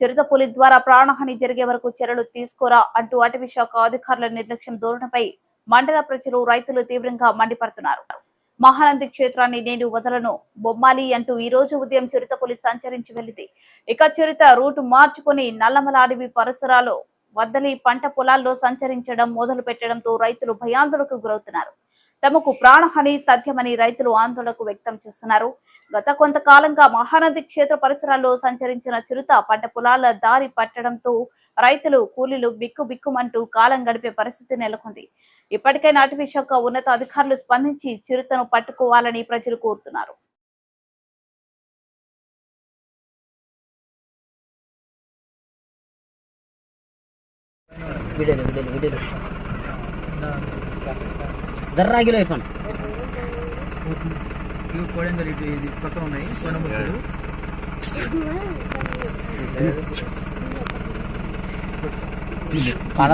చిరుతపులి ద్వారా ప్రాణహాని జరిగే వరకు చర్యలు తీసుకోరా అంటూ అటవీ శాఖ అధికారుల నిర్లక్ష్యం ధోరణిపై మండల ప్రజలు రైతులు తీవ్రంగా మండిపడుతున్నారు. మహానంది క్షేత్రాన్ని నేను వదలను. బొమ్మాలి అంటూ ఈ రోజు ఉదయం చిరుతపులి సంచరించి వెళ్ళింది ఇక చిరుత రూట్ మార్చుకుని నల్లమల అడవి పరిసరాలు వద్దలి పంట పొలాల్లో సంచరించడం మొదలు పెట్టడంతో రైతులు భయాందోళనకు గురవుతున్నారు. తమకు ప్రాణహాని తథ్యమని రైతులు ఆందోళనకు వ్యక్తం చేస్తున్నారు. గత కొంతకాలంగా మహానది క్షేత్ర పరిసరాల్లో సంచరించిన చిరుత పంట పొలాల దారి పట్టడంతో రైతులు కూలీలు బిక్కు బిక్కుమంటూ కాలం గడిపే పరిస్థితి నెలకొంది. ఇప్పటికైనా అటవీ శాఖ ఉన్నత అధికారులు స్పందించి చిరుతను పట్టుకోవాలని ప్రజలు కోరుతున్నారు. వీడియోలు వీడియోలు వీడియోలు. జర్రా గిలో ఇర్ఫాన్ ఇవి కోడంగల్ ఇటు ఇది పక్కన ఉన్నాయి. కొండముచ్చులు కాడ